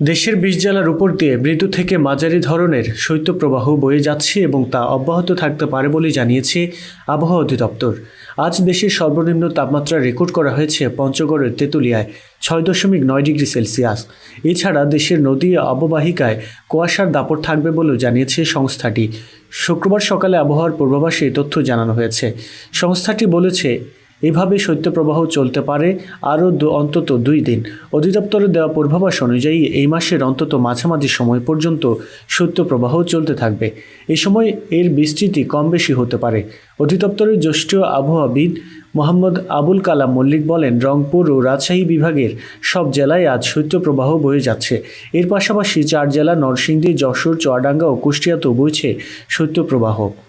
দেশের বিশ জেলার উপর দিয়ে মৃদু থেকে মাঝারি ধরনের শৈত্যপ্রবাহ বয়ে যাচ্ছে এবং তা অব্যাহত থাকতে পারে বলে জানিয়েছে আবহাওয়া অধিদপ্তর। আজ দেশের সর্বনিম্ন তাপমাত্রা রেকর্ড করা হয়েছে পঞ্চগড়ের তেঁতুলিয়ায় ছয় দশমিক নয় ডিগ্রি সেলসিয়াস। এছাড়া দেশের নদী অববাহিকায় কুয়াশার দাপট থাকবে বলেও জানিয়েছে সংস্থাটি। শুক্রবার সকালে আবহাওয়ার পূর্বাভাসে তথ্য জানানো হয়েছে। সংস্থাটি বলেছে এভাবে শৈত্যপ্রবাহ চলতে পারে আরও অন্তত দুই দিন। অধিদপ্তরের দেওয়া পূর্বাভাস অনুযায়ী এই মাসের অন্তত মাঝামাঝি সময় পর্যন্ত শৈত্যপ্রবাহ চলতে থাকবে। এ সময় এর বিস্তৃতি কম বেশি হতে পারে। অধিদপ্তরের জ্যেষ্ঠ আবহাওয়াবিদ মোহাম্মদ আবুল কালাম মল্লিক বলেন, রংপুর ও রাজশাহী বিভাগের সব জেলায় আজ শৈত্যপ্রবাহ বয়ে যাচ্ছে। এর পাশাপাশি চার জেলা নরসিংদী, যশোর, চুয়াডাঙ্গা ও কুষ্টিয়াতেও বইছে শৈত্যপ্রবাহ।